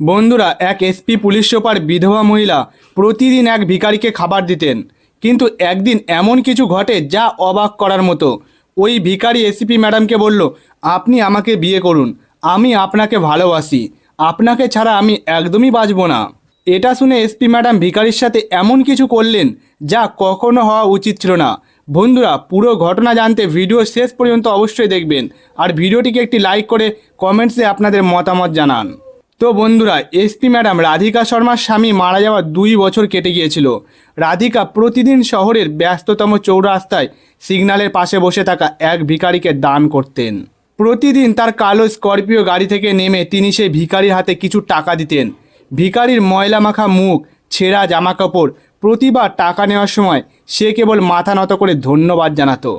বন্ধুরা, এক SP police super বিধবা মহিলা প্রতিদিন এক ভিখারিকে খাবার দিতেন। কিন্তু একদিন এমন কিছু ঘটে যা অবাক করার মতো। ওই ভিখারি এসপি ম্যাডামকে বলল, আপনি আমাকে বিয়ে করুন। আমি আপনাকে ভালোবাসি। আপনাকে ছাড়া আমি একদমই বাঁচব না। এটা শুনে এসপি ম্যাডাম ভিখারির সাথে এমন কিছু করলেন যা কখনো হওয়া উচিত ছিল না। বন্ধুরা, পুরো ঘটনা জানতে ভিডিও শেষ পর্যন্ত অবশ্যই দেখবেন। আর ভিডিওটিকে একটি লাইক করে কমেন্টসে আপনাদের মতামত জানান। তো বন্ধুরা এসপি ম্যাডাম রাধিকা শর্মার স্বামী মারা যাওয়ার দুই বছর কেটে গিয়েছিল। রাধিকা প্রতিদিন শহরের ব্যস্ততম চৌরাস্তায় সিগন্যালের পাশে বসে থাকা এক ভিখারিকে দান করতেন। প্রতিদিন তার কালো স্করপিও গাড়ি থেকে নেমে তিনি সেই ভিখারির হাতে কিছু টাকা দিতেন। ভিখারির ময়লা মাখা মুখ ছেঁড়া জামা কাপড় প্রতিবার টাকা নেওয়ার সময় সে কেবল মাথা নত করে ধন্যবাদ জানাতো।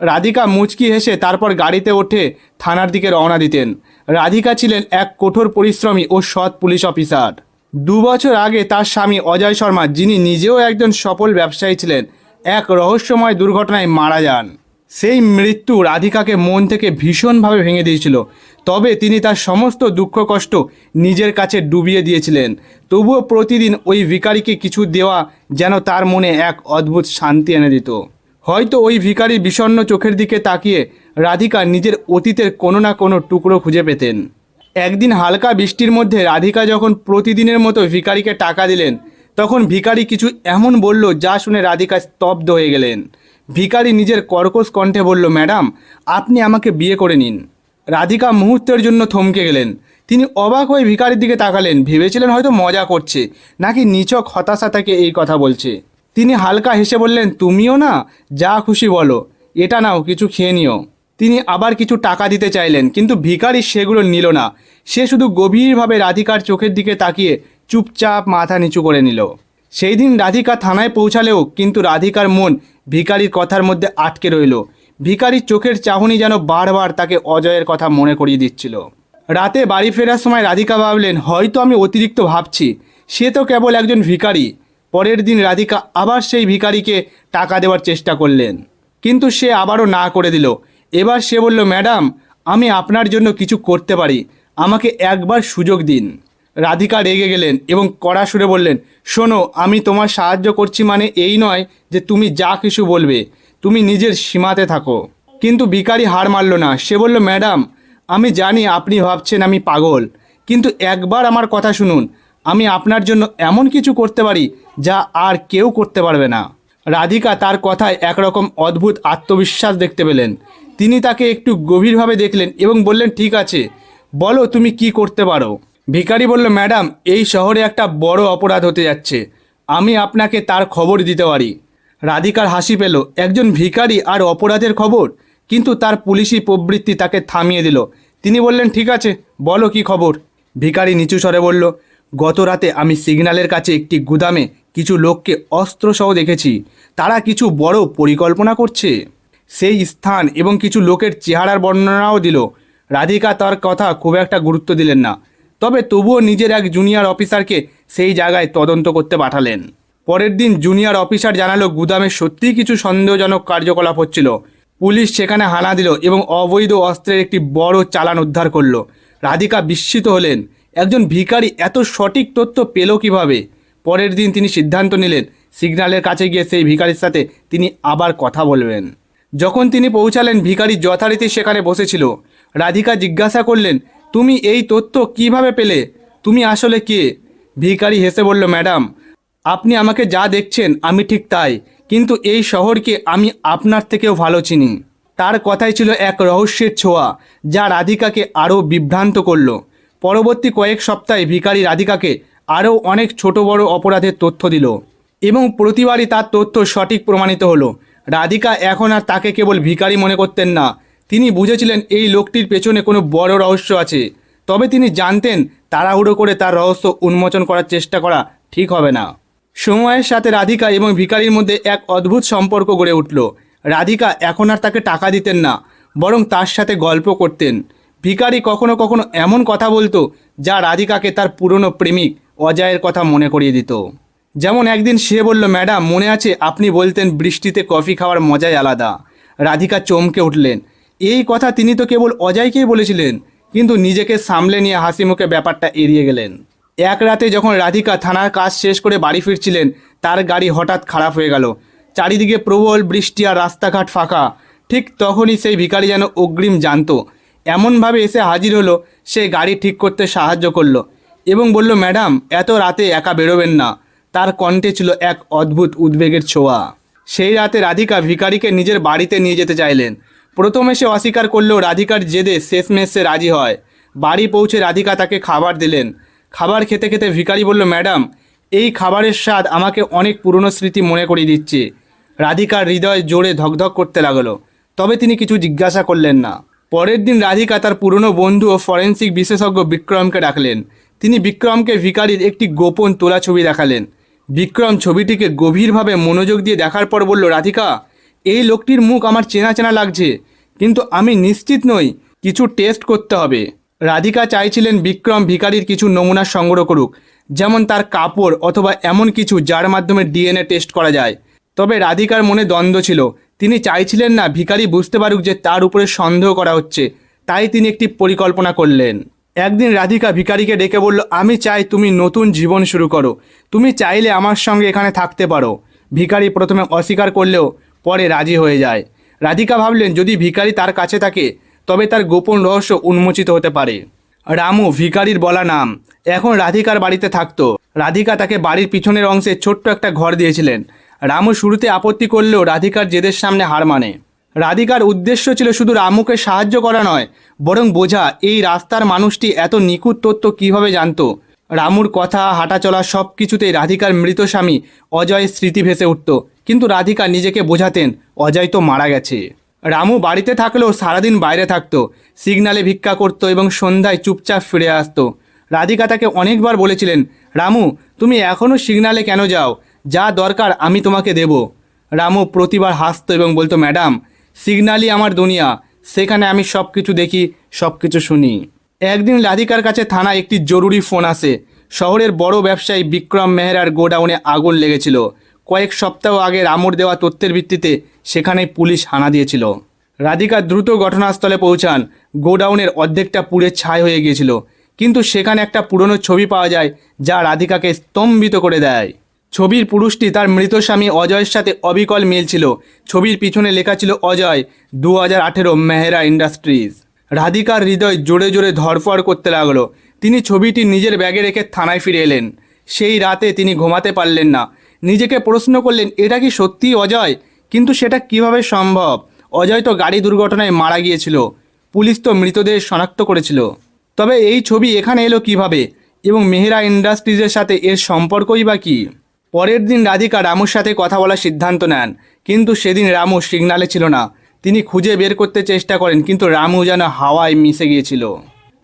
রাধিকা মুচকি হেসে তারপর গাড়িতে ওঠে থানার দিকে রওনা দিতেন। রাধিকা ছিলেন এক কঠোর পরিশ্রমী ও সৎ পুলিশ অফিসার। দু বছর আগে তার স্বামী অজয় শর্মা, যিনি নিজেও একজন সফল ব্যবসায়ী ছিলেন, এক রহস্যময় দুর্ঘটনায় মারা যান। সেই মৃত্যু রাধিকাকে মন থেকে ভীষণভাবে ভেঙে দিয়েছিল। তবে তিনি তার সমস্ত দুঃখ কষ্ট নিজের কাছে ডুবিয়ে দিয়েছিলেন। তবুও প্রতিদিন ওই ভিখারিকে কিছু দেওয়া যেন তার মনে এক অদ্ভুত শান্তি এনে দিত। হয়তো ওই ভিখারির বিষণ্ণ চোখের দিকে তাকিয়ে রাধিকা নিজের অতীতের কোনো না কোনো টুকরো খুঁজে পেতেন। একদিন হালকা বৃষ্টির মধ্যে রাধিকা যখন প্রতিদিনের মতো ভিখারিকে টাকা দিলেন, তখন ভিকারি কিছু এমন বলল যা শুনে রাধিকা স্তব্ধ হয়ে গেলেন। ভিখারি নিজের কর্কশ কণ্ঠে বলল, ম্যাডাম, আপনি আমাকে বিয়ে করে নিন। রাধিকা মুহূর্তের জন্য থমকে গেলেন। তিনি অবাক হয়ে ভিখারির দিকে তাকালেন, ভেবেছিলেন হয়তো মজা করছে, নাকি নিচক হতাশা থেকে এই কথা বলছে। তিনি হালকা হেসে বললেন, তুমিও না, যা খুশি বলো, এটা নাও, কিছু খেয়ে নিও। তিনি আবার কিছু টাকা দিতে চাইলেন, কিন্তু ভিকারি সেগুলো নিল না। সে শুধু গভীরভাবে রাধিকার চোখের দিকে তাকিয়ে চুপচাপ মাথা নিচু করে নিল। সেই দিন রাধিকা থানায় পৌঁছালেও কিন্তু রাধিকার মন ভিখারির কথার মধ্যে আটকে রইল। ভিখারির চোখের চাহনি যেন বারবার তাকে অজয়ের কথা মনে করিয়ে দিচ্ছিল। রাতে বাড়ি ফেরার সময় রাধিকা ভাবলেন, হয়তো আমি অতিরিক্ত ভাবছি। সে তো কেবল একজন ভিখারি। পরের দিন রাধিকা আবার সেই ভিখারিকে টাকা দেওয়ার চেষ্টা করলেন। কিন্তু সে আবারও না করে দিল। এবার সে বলল, ম্যাডাম, আমি আপনার জন্য কিছু করতে পারি। আমাকে একবার সুযোগ দিন। রাধিকা রেগে গেলেন এবং কড়া সুরে বললেন, শোনো, আমি তোমার সাহায্য করছি মানে এই নয় যে তুমি যা কিছু বলবে, তুমি নিজের সীমাতে থাকো। কিন্তু ভিখারি হার মারল না। সে বলল, ম্যাডাম, আমি জানি আপনি ভাবছেন আমি পাগল, কিন্তু একবার আমার কথা শুনুন। আমি আপনার জন্য এমন কিছু করতে পারি যা আর কেউ করতে পারবে না। রাধিকা তার কথায় একরকম অদ্ভুত আত্মবিশ্বাস দেখতে পেলেন। তিনি তাকে একটু গভীরভাবে দেখলেন এবং বললেন, ঠিক আছে, বলো তুমি কি করতে পারো? ভিখারি বলল, ম্যাডাম, এই শহরে একটা বড় অপরাধ হতে যাচ্ছে। আমি আপনাকে তার খবর দিতে পারি। রাধিকার হাসি পেল। একজন ভিখারি আর অপরাধের খবর, কিন্তু তার পুলিশি প্রবৃত্তি তাকে থামিয়ে দিল। তিনি বললেন, ঠিক আছে, বলো কি খবর? ভিখারি নিচু স্বরে বলল গত রাতে আমি সিগন্যালের কাছে একটি গুদামে কিছু লোককে অস্ত্রসহ দেখেছি। তারা কিছু বড় পরিকল্পনা করছে। সেই স্থান এবং কিছু লোকের চেহারার বর্ণনাও দিল। রাধিকা তার কথা খুব একটা গুরুত্ব দিলেন না। তবে তবুও নিজের এক জুনিয়র অফিসারকে সেই জায়গায় তদন্ত করতে পাঠালেন। পরের দিন জুনিয়র অফিসার জানালো গুদামে সত্যিই কিছু সন্দেহজনক কার্যকলাপ হচ্ছিল। পুলিশ সেখানে হানা দিল এবং অবৈধ অস্ত্রের একটি বড় চালান উদ্ধার করল। রাধিকা বিস্মিত হলেন। একজন ভিখারি এত সঠিক তথ্য পেল কীভাবে? পরের দিন তিনি সিদ্ধান্ত নিলেন, সিগন্যালের কাছে গিয়ে সেই ভিখারির সাথে তিনি আবার কথা বলবেন। যখন তিনি পৌঁছালেন, ভিখারি যথারীতি সেখানে বসেছিল। রাধিকা জিজ্ঞাসা করলেন, তুমি এই তথ্য কীভাবে পেলে? তুমি আসলে কে? ভিখারি হেসে বলল, ম্যাডাম, আপনি আমাকে যা দেখছেন আমি ঠিক তাই, কিন্তু এই শহরকে আমি আপনার থেকেও ভালো চিনি। তার কথাই ছিল এক রহস্যের ছোঁয়া, যা রাধিকাকে আরও বিভ্রান্ত করল। পরবর্তী কয়েক সপ্তাহে ভিখারি রাধিকাকে আরও অনেক ছোট বড় অপরাধের তথ্য দিল এবং প্রতিবারই তার তথ্য সঠিক প্রমাণিত হলো। রাধিকা এখন আর তাকে কেবল ভিখারি মনে করতেন না। তিনি বুঝেছিলেন এই লোকটির পেছনে কোনো বড় রহস্য আছে। তবে তিনি জানতেন তাড়াহুড়ো করে তার রহস্য উন্মোচন করার চেষ্টা করা ঠিক হবে না। সময়ের সাথে রাধিকা এবং ভিখারির মধ্যে এক অদ্ভুত সম্পর্ক গড়ে উঠল। রাধিকা এখন আর তাকে টাকা দিতেন না, বরং তার সাথে গল্প করতেন। ভিখারি কখনো কখনো এমন কথা বলতো, যা রাধিকাকে তার পুরনো প্রেমিক অজয়ের কথা মনে করিয়ে দিত। যেমন একদিন সে বলল, ম্যাডাম, মনে আছে আপনি বলতেন বৃষ্টিতে কফি খাওয়ার মজাই আলাদা। রাধিকা চমকে উঠলেন। এই কথা তিনি তো কেবল অজয়কেই বলেছিলেন, কিন্তু নিজেকে সামলে নিয়ে হাসি মুখে ব্যাপারটা এড়িয়ে গেলেন। এক রাতে যখন রাধিকা থানার কাজ শেষ করে বাড়ি ফিরছিলেন, তার গাড়ি হঠাৎ খারাপ হয়ে গেল। চারিদিকে প্রবল বৃষ্টি আর রাস্তাঘাট ফাঁকা। ঠিক তখনই সেই ভিখারি যেন অগ্রিম জানতো এমনভাবে এসে হাজির হলো, সে গাড়ি ঠিক করতে সাহায্য করল এবং বলল, ম্যাডাম, এত রাতে একা বেরোবেন না। তার কণ্ঠে ছিল এক অদ্ভুত উদ্বেগের ছোঁয়া। সেই রাতে রাধিকা ভিখারিকে নিজের বাড়িতে নিয়ে যেতে চাইলেন। প্রথমে সে অস্বীকার করলেও রাধিকার জেদে শেষমেশ সে রাজি হয়। বাড়ি পৌঁছে রাধিকা তাকে খাবার দিলেন। খাবার খেতে খেতে ভিকারি বলল, ম্যাডাম, এই খাবারের স্বাদ আমাকে অনেক পুরনো স্মৃতি মনে করিয়ে দিচ্ছে। রাধিকার হৃদয় জোরে ধকধক করতে লাগল। তবে তিনি কিছু জিজ্ঞাসা করলেন না। পরের দিন রাধিকা তার পুরনো বন্ধু ও ফরেন্সিক বিশেষজ্ঞ বিক্রমকে ডাকলেন। তিনি বিক্রমকে ভিখারির একটি গোপন তোলা ছবি দেখালেন। বিক্রম ছবিটিকে গভীরভাবে মনোযোগ দিয়ে দেখার পর বলল, রাধিকা, এই লোকটির মুখ আমার চেনা চেনা লাগছে, কিন্তু আমি নিশ্চিত নই, কিছু টেস্ট করতে হবে রাধিকা চাইছিলেন বিক্রম ভিকারির কিছু নমুনা সংগ্রহ করুক, যেমন তার কাপড় অথবা এমন কিছু যার মাধ্যমে ডিএনএ টেস্ট করা যায়। তবে রাধিকার মনে দ্বন্দ্ব ছিল তিনি চাইছিলেন না ভিখারি বুঝতে পারুক যে তার উপরে সন্দেহ করা হচ্ছে, তাই তিনি একটি পরিকল্পনা করলেন। একদিন রাধিকা ভিখারিকে ডেকে বলল, আমি চাই তুমি নতুন জীবন শুরু করো, তুমি চাইলে আমার সঙ্গে এখানে থাকতে পারো। ভিখারি প্রথমে অস্বীকার করলেও পরে রাজি হয়ে যায়। রাধিকা ভাবলেন, যদি ভিখারি তার কাছে থাকে, তবে তার গোপন রহস্য উন্মোচিত হতে পারে। রামু, ভিখারির বলা নাম, এখন রাধিকার বাড়িতে থাকতো। রাধিকা তাকে বাড়ির পিছনের অংশে ছোট্ট একটা ঘর দিয়েছিলেন। রামু শুরুতে আপত্তি করলেও রাধিকার জেদের সামনে হার মানে। রাধিকার উদ্দেশ্য ছিল শুধু রামুকে সাহায্য করা নয়, বরং বোঝা এই রাস্তার মানুষটি এত নিখুঁত তথ্য কীভাবে জানতো। রামুর কথা, হাঁটাচলা সব কিছুতেই রাধিকার মৃত স্বামী অজয়ের স্মৃতি ভেসে উঠত, কিন্তু রাধিকা নিজেকে বোঝাতেন অজয় তো মারা গেছে। রামু বাড়িতে থাকলেও সারাদিন বাইরে থাকতো, সিগনালে ভিক্ষা করতো এবং সন্ধ্যায় চুপচাপ ফিরে আসতো। রাধিকা তাকে অনেকবার বলেছিলেন, রামু, তুমি এখনও সিগনালে কেন যাও? যা দরকার আমি তোমাকে দেব। রামু প্রতিবার হাসতো এবং বলতো, ম্যাডাম, সিগনালই আমার দুনিয়া। সেখানে আমি সব কিছু দেখি সব কিছু শুনি। একদিন রাধিকার কাছে থানায় একটি জরুরি ফোন আসে। শহরের বড় ব্যবসায়ী বিক্রম মেহরার গোডাউনে আগুন লেগেছিল। কয়েক সপ্তাহ আগে রামুর দেওয়া তথ্যের ভিত্তিতে সেখানে পুলিশ হানা দিয়েছিল। রাধিকা দ্রুত ঘটনাস্থলে পৌঁছান। গোডাউনের অর্ধেকটা পুড়ে ছাই হয়ে গিয়েছিল। কিন্তু সেখানে একটা পুরনো ছবি পাওয়া যায়, যা রাধিকাকে স্তম্ভিত করে দেয়। ছবির পুরুষটি তার মৃত স্বামী অজয়ের সাথে অবিকল মিল ছিল। ছবির পিছনে লেখা ছিল অজয় দু হাজার আঠেরো মেহরা ইন্ডাস্ট্রিজ। রাধিকার হৃদয় জোরে জোরে ধরফড় করতে লাগল। তিনি ছবিটি নিজের ব্যাগে রেখে থানায় ফিরে এলেন। সেই রাতে তিনি ঘুমাতে পারলেন না। নিজেকে প্রশ্ন করলেন, এটা কি সত্যিই অজয়? কিন্তু সেটা কীভাবে সম্ভব? অজয় তো গাড়ি দুর্ঘটনায় মারা গিয়েছিল। পুলিশ তো মৃতদেহ শনাক্ত করেছিল। তবে এই ছবি এখানে এলো কীভাবে? এবং মেহেরা ইন্ডাস্ট্রিজের সাথে এর সম্পর্কই বা কী? পরের দিন রাধিকা রামুর সাথে কথা বলার সিদ্ধান্ত নেন। কিন্তু সেদিন রামু সিগনালে ছিল না। তিনি খুঁজে বের করতে চেষ্টা করেন, কিন্তু রামু যেন হাওয়ায় মিশে গিয়েছিল।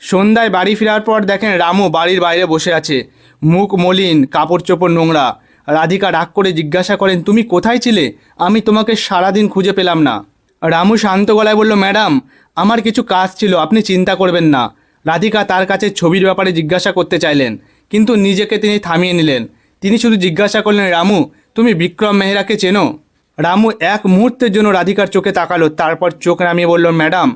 সন্ধ্যায় বাড়ি ফেরার পর দেখেন রামু বাড়ির বাইরে বসে আছে। মুখ মলিন কাপড় চোপড় নোংরা। রাধিকা রাগ করে জিজ্ঞাসা করেন, তুমি কোথায় ছিলে? আমি তোমাকে সারাদিন খুঁজে পেলাম না। রামু শান্ত গলায় বলল, ম্যাডাম, আমার কিছু কাজ ছিল, আপনি চিন্তা করবেন না। রাধিকা তার কাছে ছবির ব্যাপারে জিজ্ঞাসা করতে চাইলেন, কিন্তু নিজেকে তিনি থামিয়ে নিলেন। তিনি শুধু জিজ্ঞাসা করলেন, রামু, তুমি বিক্রম মেহরাকে চেনো? রামু এক মুহূর্তের জন্য রাধিকার চোখে তাকালো, তারপর চোখ নামিয়ে বলল, ম্যাডাম,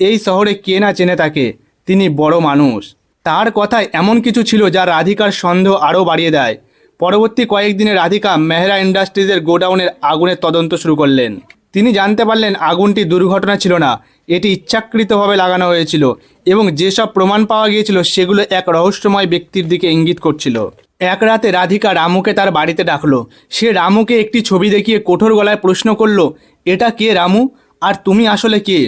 এই শহরে কে না চেনে তাকে? তিনি বড় মানুষ। তার কথায় এমন কিছু ছিল যা রাধিকার সন্দেহ আরও বাড়িয়ে দেয়। পরবর্তী কয়েকদিনে রাধিকা মেহরা ইন্ডাস্ট্রিজের গোডাউনের আগুনের তদন্ত শুরু করলেন। তিনি জানতে পারলেন, আগুনটি দুর্ঘটনা ছিল না, এটি ইচ্ছাকৃতভাবে লাগানো হয়েছিল এবং যেসব প্রমাণ পাওয়া গিয়েছিল, সেগুলো এক রহস্যময় ব্যক্তির দিকে ইঙ্গিত করছিল। এক রাতে রাধিকা রামুকে তার বাড়িতে ডাকলো। সে রামুকে একটি ছবি দেখিয়ে কঠোর গলায় প্রশ্ন করল, এটা কে রামু? আর তুমি আসলে কে?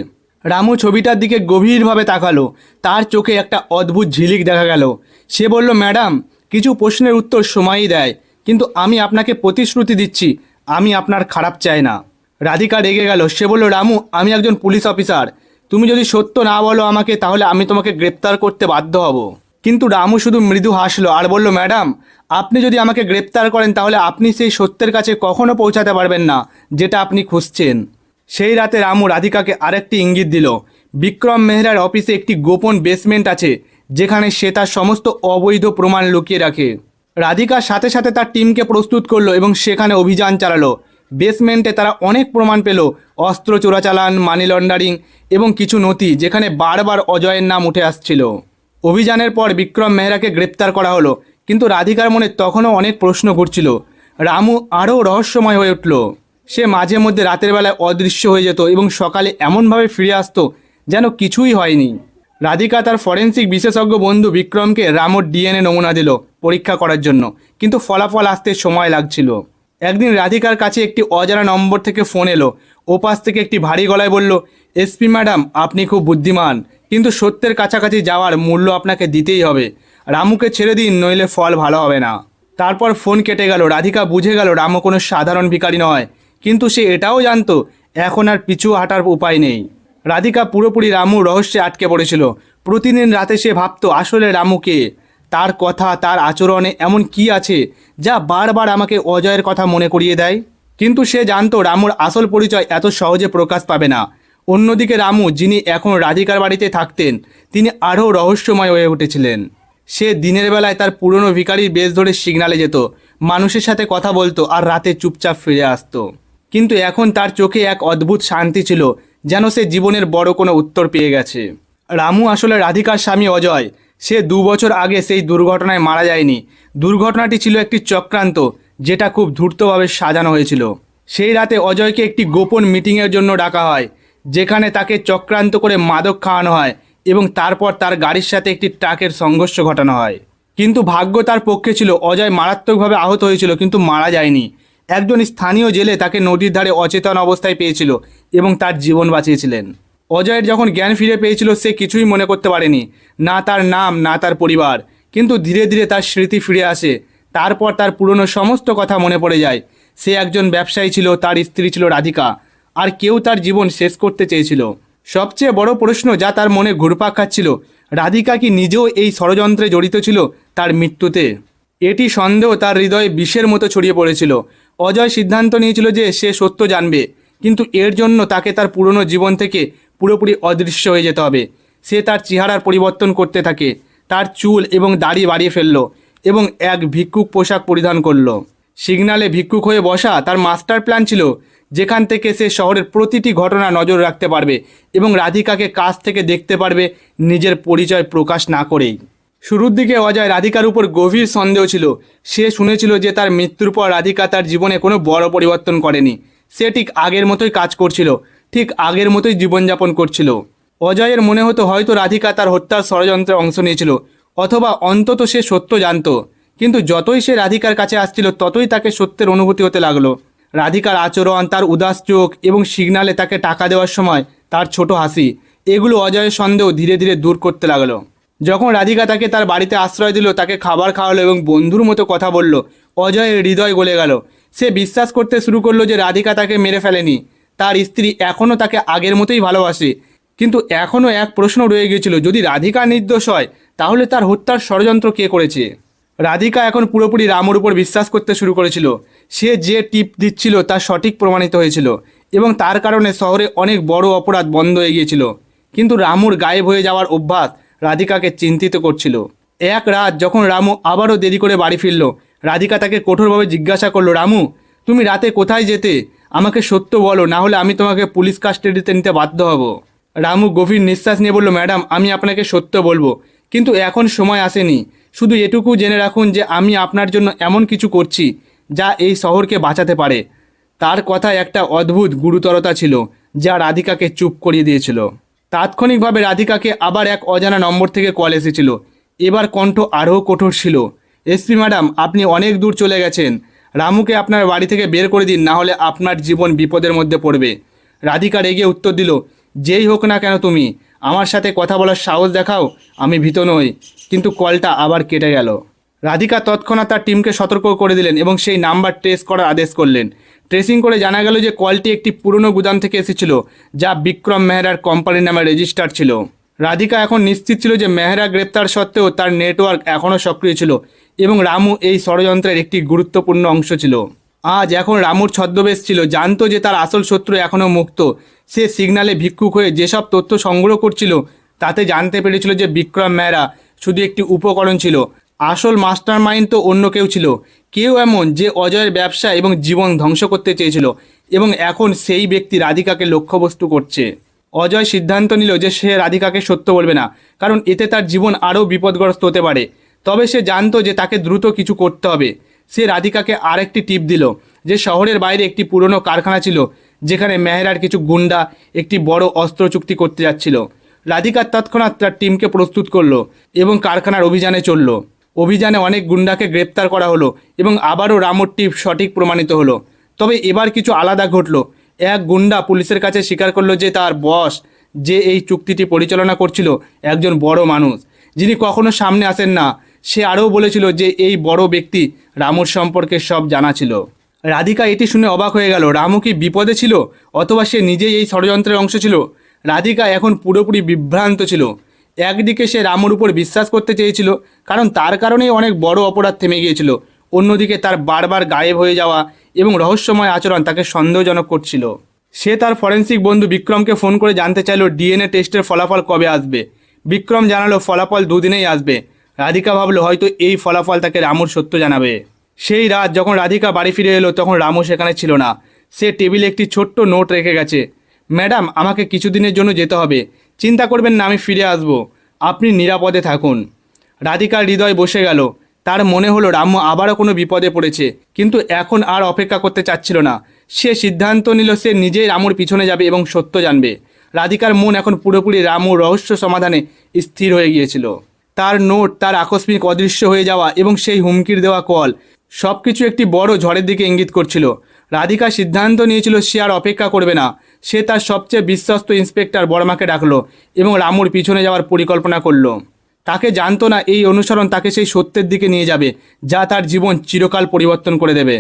রামু ছবিটার দিকে গভীরভাবে তাকালো। তার চোখে একটা অদ্ভুত ঝিলিক দেখা গেল। সে বলল, ম্যাডাম, কিছু প্রশ্নের উত্তর সময়ই দেয়, কিন্তু আমি আপনাকে প্রতিশ্রুতি দিচ্ছি, আমি আপনার খারাপ চাই না। রাধিকা রেগে গেল। সে বলল, রামু, আমি একজন পুলিশ অফিসার। তুমি যদি সত্য না বলো আমাকে, তাহলে আমি তোমাকে গ্রেপ্তার করতে বাধ্য হব। কিন্তু রামু শুধু মৃদু হাসলো আর বলল, ম্যাডাম, আপনি যদি আমাকে গ্রেপ্তার করেন তাহলে আপনি সেই সত্যের কাছে কখনো পৌঁছাতে পারবেন না, যেটা আপনি খুঁজছেন। সেই রাতে রামু রাধিকাকে আরেকটি ইঙ্গিত দিল। বিক্রম মেহরার অফিসে একটি গোপন বেসমেন্ট আছে, যেখানে সে তার সমস্ত অবৈধ প্রমাণ লুকিয়ে রাখে। রাধিকার সাথে সাথে তার টিমকে প্রস্তুত করল এবং সেখানে অভিযান চালালো। বেসমেন্টে তারা অনেক প্রমাণ পেল, অস্ত্র চোরাচালান মানি লন্ডারিং এবং কিছু নথি, যেখানে বারবার অজয়ের নাম উঠে আসছিল। অভিযানের পর বিক্রম মেহরাকে গ্রেপ্তার করা হলো, কিন্তু রাধিকার মনে তখনও অনেক প্রশ্ন ঘুরছিল। রামু আরও রহস্যময় হয়ে উঠল। সে মাঝে মধ্যে রাতের বেলায় অদৃশ্য হয়ে যেত এবং সকালে এমনভাবে ফিরে আসতো যেন কিছুই হয়নি। রাধিকা তার ফরেন্সিক বিশেষজ্ঞ বন্ধু বিক্রমকে রামুর ডিএনএ নমুনা দিল পরীক্ষা করার জন্য, কিন্তু ফলাফল আসতে সময় লাগছিল। একদিন রাধিকার কাছে একটি অজানা নম্বর থেকে ফোন এলো, ওপাশ থেকে একটি ভারী গলায় বলল, এসপি ম্যাডাম, আপনি খুব বুদ্ধিমান। কিন্তু সত্যের কাছাকাছি যাওয়ার মূল্য আপনাকে দিতেই হবে। রামুকে ছেড়ে দিন, নইলে ফল ভালো হবে না। তারপর ফোন কেটে গেল, রাধিকা বুঝে গেল রামু কোনো সাধারণ ভিখারি নয়। কিন্তু সে এটাও জানতো, এখন আর পিছু হাঁটার উপায় নেই। রাধিকা পুরোপুরি রামু রহস্যে আটকে পড়েছিল। প্রতিদিন রাতে সে ভাবত, আসলে রামুকে তার কথা, তার আচরণে এমন কি আছে যা বারবার আমাকে অজয়ের কথা মনে করিয়ে দেয়? কিন্তু সে জানতো, রামুর আসল পরিচয় এত সহজে প্রকাশ পাবে না। অন্যদিকে রামু, যিনি এখন রাধিকার বাড়িতে থাকতেন, তিনি আরও রহস্যময় হয়ে উঠেছিলেন। সে দিনের বেলায় তার পুরনো ভিখারির বেশ ধরে সিগনালে যেত, মানুষের সাথে কথা বলতো আর রাতে চুপচাপ ফিরে আসতো। কিন্তু এখন তার চোখে এক অদ্ভুত শান্তি ছিল, যেন সে জীবনের বড় কোনো উত্তর পেয়ে গেছে। রামু আসলে রাধিকার স্বামী অজয়। সে দু বছর আগে সেই দুর্ঘটনায় মারা যায়নি। দুর্ঘটনাটি ছিল একটি চক্রান্ত, যেটা খুব ধূর্তভাবে সাজানো হয়েছিল। সেই রাতে অজয়কে একটি গোপন মিটিংয়ের জন্য ডাকা হয়। যেখানে তাকে চক্রান্ত করে মাদক খাওয়ানো হয় এবং তারপর তার গাড়ির সাথে একটি ট্রাকের সংঘর্ষ ঘটানো হয়। কিন্তু ভাগ্য তার পক্ষে ছিল, অজয় মারাত্মকভাবে আহত হয়েছিল কিন্তু মারা যায়নি। একজন স্থানীয় জেলে তাকে নদীর ধারে অচেতন অবস্থায় পেয়েছিল এবং তার জীবন বাঁচিয়েছিলেন। অজয়ের যখন জ্ঞান ফিরে পেয়েছিল, সে কিছুই মনে করতে পারেনি। না তার নাম, না তার পরিবার। কিন্তু ধীরে ধীরে তার স্মৃতি ফিরে আসে। তারপর তার পুরনো সমস্ত কথা মনে পড়ে যায়। সে একজন ব্যবসায়ী ছিল, তার স্ত্রী ছিল রাধিকা। আর কেউ তার জীবন শেষ করতে চেয়েছিল। সবচেয়ে বড় প্রশ্ন যা তার মনে ঘুরপাক খাচ্ছিল, রাধিকা কি নিজেও এই ষড়যন্ত্রে জড়িত ছিল তার মৃত্যুতে? এটি সন্দেহ তার হৃদয়ে বিষের মতো ছড়িয়ে পড়েছিল। অজয় সিদ্ধান্ত নিয়েছিল যে সে সত্য জানবে, কিন্তু এর জন্য তাকে তার পুরনো জীবন থেকে পুরোপুরি অদৃশ্য হয়ে যেতে হবে। সে তার চেহারার পরিবর্তন করতে থাকে, তার চুল এবং দাড়ি বাড়িয়ে ফেলল এবং এক ভিক্ষুক পোশাক পরিধান করল। সিগনালে ভিক্ষুক হয়ে বসা তার মাস্টার প্ল্যান ছিল যেখান থেকে সে শহরের প্রতিটি ঘটনা নজর রাখতে পারবে এবং রাধিকাকে কাছ থেকে দেখতে পারবে নিজের পরিচয় প্রকাশ না করেই। শুরুর দিকে অজয় রাধিকার উপর গভীর সন্দেহ ছিল। সে শুনেছিল যে তার মৃত্যুর পর রাধিকা তার জীবনে কোনো বড় পরিবর্তন করেনি। সে ঠিক আগের মতোই কাজ করছিল, ঠিক আগের মতোই জীবনযাপন করছিল। অজয়ের মনে হতো হয়তো রাধিকা তার হত্যার ষড়যন্ত্রে অংশ নিয়েছিল, অথবা অন্তত সে সত্য জানতো। কিন্তু যতই সে রাধিকার কাছে আসছিল, ততই তাকে সত্যের অনুভূতি হতে লাগল। রাধিকার আচরণ, তার উদাস চোখ এবং সিগনালে তাকে টাকা দেওয়ার সময় তার ছোট হাসি, এগুলো অজয়ের সন্দেহ ধীরে ধীরে দূর করতে লাগল। যখন রাধিকা তাকে তার বাড়িতে আশ্রয় দিল, তাকে খাবার খাওয়ালো এবং বন্ধুর মতো কথা বলল, অজয়ের হৃদয় গলে গেল। সে বিশ্বাস করতে শুরু করল যে রাধিকা তাকে মেরে ফেলেনি। তার স্ত্রী এখনও তাকে আগের মতোই ভালোবাসে। কিন্তু এখনও এক প্রশ্ন রয়ে গিয়েছিল, যদি রাধিকা নির্দোষ হয়, তাহলে তার হত্যার ষড়যন্ত্র কে করেছে? রাধিকা এখন পুরোপুরি রামুর উপর বিশ্বাস করতে শুরু করেছিল। সে যে টিপ দিচ্ছিল তা সঠিক প্রমাণিত হয়েছিল এবং তার কারণে শহরে অনেক বড় অপরাধ বন্ধ হয়ে গিয়েছিল। কিন্তু রামুর গায়েব হয়ে যাওয়ার অভ্যাস রাধিকাকে চিন্তিত করছিল। এক রাত যখন রামু আবারও দেরি করে বাড়ি ফিরল, রাধিকা তাকে কঠোরভাবে জিজ্ঞাসা করল, রামু, তুমি রাতে কোথায় যেতে? আমাকে সত্য বলো, না হলে আমি তোমাকে পুলিশ কাস্টাডিতে নিতে বাধ্য হব। রামু গভীর নিঃশ্বাস নিয়ে বলল, ম্যাডাম, আমি আপনাকে সত্য বলব, কিন্তু এখন সময় আসেনি। শুধু এটুকু জেনে রাখুন যে আমি আপনার জন্য এমন কিছু করছি যা এই শহরকে বাঁচাতে পারে। তার কথায় একটা অদ্ভুত গুরুতরতা ছিল, যা রাধিকাকে চুপ করিয়ে দিয়েছিল। তাৎক্ষণিকভাবে রাধিকাকে আবার এক অজানা নম্বর থেকে কল এসেছিল। এবার কণ্ঠ আরও কঠোর ছিল। এসপি ম্যাডাম, আপনি অনেক দূর চলে গেছেন। রামুকে আপনার বাড়ি থেকে বের করে দিন, না হলে আপনার জীবন বিপদের মধ্যে পড়বে। রাধিকা রেগে উত্তর দিল, যেই হোক না কেন তুমি। আমার সাথে কথা বলার সাহস দেখাও, আমি ভীত নই। কিন্তু কলটা আবার কেটে গেল। রাধিকা তৎক্ষণাৎ তার টিমকে সতর্ক করে দিলেন এবং সেই নাম্বার ট্রেস করার আদেশ করলেন। ট্রেসিং করে জানা গেল যে কলটি একটি পুরনো গুদাম থেকে এসেছিল, যা বিক্রম মেহরার কোম্পানির নামে রেজিস্টার ছিল। রাধিকা এখন নিশ্চিত ছিল যে মেহরা গ্রেপ্তার সত্ত্বেও তার নেটওয়ার্ক এখনও সক্রিয় ছিল এবং রামু এই ষড়যন্ত্রের একটি গুরুত্বপূর্ণ অংশ ছিল। আজ এখন রামুর ছদ্মবেশ ছিল, জানতো যে তার আসল শত্রু এখনও মুক্ত। সে সিগনালে ভিক্ষুক হয়ে যেসব তথ্য সংগ্রহ করছিল, তাতে জানতে পেরেছিল যে বিক্রম মেহরা শুধু একটি উপকরণ ছিল। আসল মাস্টার মাইন্ড তো অন্য কেউ ছিল, কেউ এমন যে অজয়ের ব্যবসা এবং জীবন ধ্বংস করতে চেয়েছিল, এবং এখন সেই ব্যক্তি রাধিকাকে লক্ষ্যবস্তু করছে। অজয় সিদ্ধান্ত নিল যে সে রাধিকাকে সত্য বলবে না, কারণ এতে তার জীবন আরও বিপদগ্রস্ত হতে পারে। তবে সে জানতো যে তাকে দ্রুত কিছু করতে হবে। সে রাধিকাকে আরেকটি টিপ দিল যে শহরের বাইরে একটি পুরনো কারখানা ছিল, যেখানে মেহরার কিছু গুন্ডা একটি বড় অস্ত্র চুক্তি করতে যাচ্ছিল। রাধিকা তৎক্ষণাৎ তার টিমকে প্রস্তুত করল এবং কারখানার অভিযানে চলল। অভিযানে অনেক গুন্ডাকে গ্রেপ্তার করা হলো এবং আবারও রামোর টিপ সঠিক প্রমাণিত হলো। তবে এবার কিছু আলাদা ঘটলো। এক গুন্ডা পুলিশের কাছে স্বীকার করল যে তার বস, যে এই চুক্তিটি পরিচালনা করছিল, একজন বড় মানুষ, যিনি কখনো সামনে আসেন না। সে আরও বলেছিল যে এই বড় ব্যক্তি রামুর সম্পর্কে সব জানা ছিল। রাধিকা এটি শুনে অবাক হয়ে গেল, রামু কি বিপদে ছিল অথবা সে নিজেই এই ষড়যন্ত্রের অংশ ছিল? রাধিকা এখন পুরোপুরি বিভ্রান্ত ছিল। একদিকে সে রামুর উপর বিশ্বাস করতে চেয়েছিল, কারণ তার কারণেই অনেক বড় অপরাধ থেমে গিয়েছিল। অন্যদিকে তার বারবার গায়েব হয়ে যাওয়া এবং রহস্যময় আচরণ তাকে সন্দেহজনক করছিল। সে তার ফরেন্সিক বন্ধু বিক্রমকে ফোন করে জানতে চাইল, ডিএনএ টেস্টের ফলাফল কবে আসবে? বিক্রম জানালো, ফলাফল দুদিনেই আসবে। রাধিকা ভাবলো, হয়তো এই ফলাফল তাকে রামুর সত্য জানাবে। সেই রাত যখন রাধিকা বাড়ি ফিরে এলো, তখন রামু সেখানে ছিল না। সে টেবিলে একটি ছোট্ট নোট রেখে গেছে। ম্যাডাম, আমাকে কিছুদিনের জন্য যেতে হবে। চিন্তা করবেন না, আমি ফিরে আসব। আপনি নিরাপদে থাকুন। রাধিকার হৃদয় বসে গেল। তার মনে হলো রাম্য আবারও কোনো বিপদে পড়েছে, কিন্তু এখন আর অপেক্ষা করতে চাচ্ছিল না। সে সিদ্ধান্ত নিল, সে নিজেই রামুর পিছনে যাবে এবং সত্য জানবে। রাধিকার মন এখন পুরোপুরি রামুর রহস্য সমাধানে স্থির হয়ে গিয়েছিল। তার নোট, তার আকস্মিক অদৃশ্য হয়ে যাওয়া এবং সেই হুমকির দেওয়া কল সব কিছু একটি বড় ঝড়ের দিকে ইঙ্গিত করছিল। রাধিকা সিদ্ধান্ত নিয়েছিল সে আর অপেক্ষা করবে না। সে তার সবচেয়ে বিশ্বস্ত ইন্সপেক্টর বর্মাকে ডাকলো এবং রামুর পিছনে যাওয়ার পরিকল্পনা করল। তাকে জানতো না এই অনুসরণ তাকে সেই সত্যের দিকে নিয়ে যাবে, যা তার জীবন চিরকাল পরিবর্তন করে দেবে।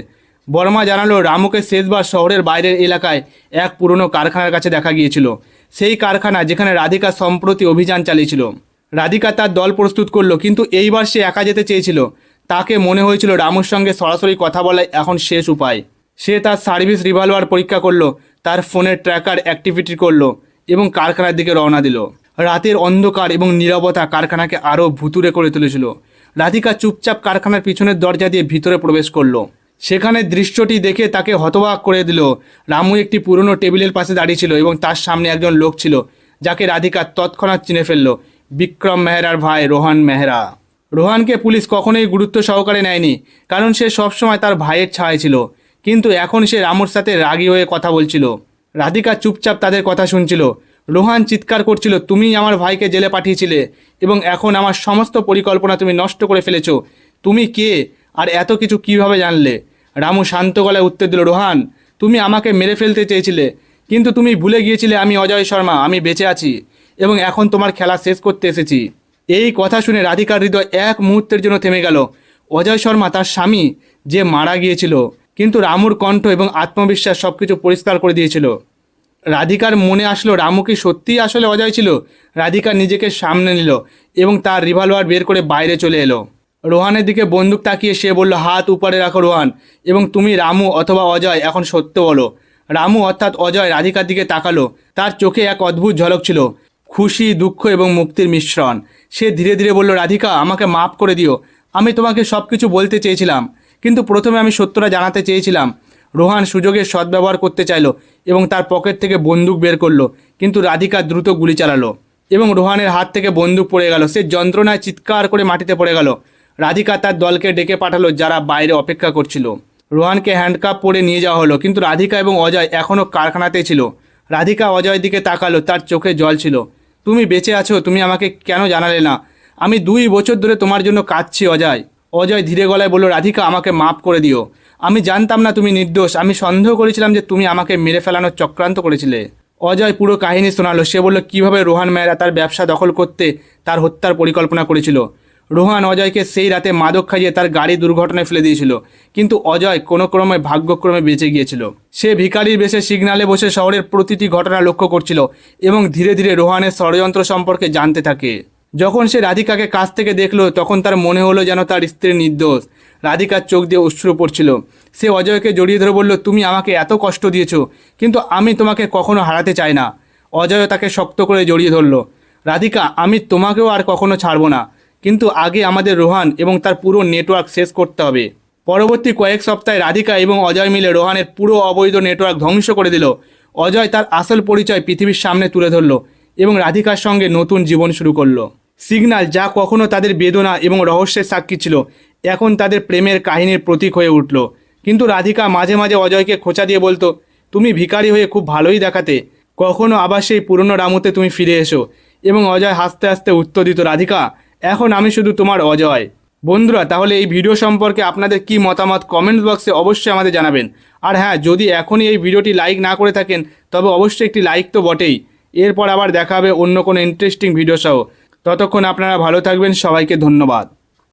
বর্মা জানালো, রামুকে শেষবার শহরের বাইরের এলাকায় এক পুরনো কারখানার কাছে দেখা গিয়েছিল। সেই কারখানা যেখানে রাধিকা সম্প্রতি অভিযান চালিয়েছিল। রাধিকা তার দল প্রস্তুত করল, কিন্তু এইবার সে একা যেতে চেয়েছিল। তাকে মনে হয়েছিল রামুর সঙ্গে সরাসরি কথা বলাই এখন শেষ উপায়। সে তার সার্ভিস রিভলভার পরীক্ষা করল, তার ফোনের ট্র্যাকার অ্যাক্টিভিটি করল এবং কারখানার দিকে রওনা দিল। রাতের অন্ধকার এবং নীরবতা কারখানাকে আরও ভুতুরে করে তুলেছিল। রাধিকা চুপচাপ কারখানার পিছনের দরজা দিয়ে ভিতরে প্রবেশ করল। সেখানে দৃশ্যটি দেখে তাকে হতবাক করে দিল, রামু একটি পুরনো টেবিলের পাশে দাঁড়িয়েছিল এবং তার সামনে একজন লোক ছিল, যাকে রাধিকা তৎক্ষণাৎ চিনে ফেলল। বিক্রম মেহরার ভাই রোহান মেহরা। রোহানকে পুলিশ কখনোই গুরুত্ব সহকারে নেয়নি, কারণ সে সবসময় তার ভাইয়ের ছায় ছিল। কিন্তু এখন সে রামুর সাথে রাগী হয়ে কথা বলছিল। রাধিকা চুপচাপ তাদের কথা শুনছিল। রোহান চিৎকার করছিল, তুমি আমার ভাইকে জেলে পাঠিয়েছিলে এবং এখন আমার সমস্ত পরিকল্পনা তুমি নষ্ট করে ফেলেছো। তুমি কে? আর এত কিছু কীভাবে জানলে? রামু শান্ত গলায় উত্তর দিল, রোহান, তুমি আমাকে মেরে ফেলতে চেয়েছিলে, কিন্তু তুমি ভুলে গিয়েছিলে আমি অজয় শর্মা, আমি বেঁচে আছি। এবং এখন তোমার খেলা শেষ করতে এসেছি। এই কথা শুনে রাধিকার হৃদয় এক মুহূর্তের জন্য থেমে গেল। অজয় শর্মা তার স্বামী যে মারা গিয়েছিল, কিন্তু রামুর কণ্ঠ এবং আত্মবিশ্বাস সব কিছু পরিষ্কার করে দিয়েছিল। রাধিকার মনে আসলো, রামু কি সত্যিই আসলে অজয় ছিল? রাধিকা নিজেকে সামনে নিল এবং তার রিভলভার বের করে বাইরে চলে এলো। রোহানের দিকে বন্দুক তাকিয়ে সে বলল, হাত উপরে রাখো রোহান এবং তুমি রামু অথবা অজয় এখন সত্য বলো। রামু অর্থাৎ অজয় রাধিকার দিকে তাকালো। তার চোখে এক অদ্ভুত ঝলক ছিল। খুশি, দুঃখ এবং মুক্তির মিশ্রণ। সে ধীরে ধীরে বলল, রাধিকা, আমাকে মাফ করে দিও। আমি তোমাকে সব কিছু বলতে চেয়েছিলাম, কিন্তু প্রথমে আমি সত্যটা জানাতে চেয়েছিলাম। রোহান সুযোগের সদ্ব্যবহার করতে চাইলো এবং তার পকেট থেকে বন্দুক বের করল, কিন্তু রাধিকা দ্রুত গুলি চালালো এবং রোহানের হাত থেকে বন্দুক পড়ে গেল। সে যন্ত্রণায় চিৎকার করে মাটিতে পড়ে গেল। রাধিকা তার দলকে ডেকে পাঠালো, যারা বাইরে অপেক্ষা করছিল। রোহানকে হ্যান্ডকাপ পরে নিয়ে যাওয়া হলো, কিন্তু রাধিকা এবং অজয় এখনও কারখানাতেই ছিল। রাধিকা অজয়ের দিকে তাকালো, তার চোখে জল ছিল। তুমি বেঁচে আছো, তুমি আমাকে কেন জানালে না? আমি দুই বছর ধরে তোমার জন্য কাঁদছি, অজয়। অজয় ধীরে গলায় বলল, রাধিকা, আমাকে মাফ করে দিও। আমি জানতাম না তুমি নির্দোষ। আমি সন্দেহ করেছিলাম যে তুমি আমাকে মেরে ফেলানোর চক্রান্ত করেছিলে। অজয় পুরো কাহিনী শোনালো। সে বলল, কীভাবে রোহান মেয়েরা তার ব্যবসা দখল করতে তার হত্যার পরিকল্পনা করেছিল? রোহান অজয়কে সেই রাতে মাদক খাইয়ে তার গাড়ি দুর্ঘটনায় ফেলে দিয়েছিল। কিন্তু অজয় কোনো ক্রমে ভাগ্যক্রমে বেঁচে গিয়েছিল। সে ভিকারির বেশে সিগনালে বসে শহরের প্রতিটি ঘটনা লক্ষ্য করছিল এবং ধীরে ধীরে রোহানের ষড়যন্ত্র সম্পর্কে জানতে থাকে। যখন সে রাধিকাকে কাছ থেকে দেখল, তখন তার মনে হলো যেন তার স্ত্রী নির্দোষ। রাধিকার চোখ দিয়ে অশ্রু পড়ছিল। সে অজয়কে জড়িয়ে ধরে বলল, তুমি আমাকে এত কষ্ট দিয়েছ, কিন্তু আমি তোমাকে কখনো হারাতে চাই না। অজয় তাকে শক্ত করে জড়িয়ে ধরলো। রাধিকা, আমি তোমাকেও আর কখনো ছাড়বো না। কিন্তু আগে আমাদের রোহান এবং তার পুরো নেটওয়ার্ক শেষ করতে হবে। পরবর্তী কয়েক সপ্তাহে রাধিকা এবং অজয় মিলে রোহানের পুরো অবৈধ নেটওয়ার্ক ধ্বংস করে দিল। অজয় তার আসল পরিচয় পৃথিবীর সামনে তুলে ধরলো এবং রাধিকার সঙ্গে নতুন জীবন শুরু করল। সিগন্যাল যা কখনো তাদের বেদনা এবং রহস্যের সাক্ষী ছিল, এখন তাদের প্রেমের কাহিনীর প্রতীক হয়ে উঠল। কিন্তু রাধিকা মাঝে মাঝে অজয়কে খোঁচা দিয়ে বলতো, তুমি ভিখারি হয়ে খুব ভালোই দেখাতে। কখনো আবার সেই পুরনো রামুতে তুমি ফিরে এসো। এবং অজয় হাসতে হাসতে উত্তর দিত, রাধিকা এখন আমি শুধু তোমার অজয়। বন্ধুরা, তাহলে এই ভিডিও সম্পর্কে আপনাদের কি মতামত কমেন্ট বক্সে অবশ্যই আমাদের জানাবেন। আর হ্যাঁ যদি এখনই এই ভিডিওটি লাইক না করে থাকেন, তবে অবশ্যই একটি লাইক তো বটেই। এরপর আবার দেখা হবে অন্য কোনো ইন্টারেস্টিং ভিডিও সহ ততক্ষণ আপনারা ভালো থাকবেন, সবাইকে ধন্যবাদ।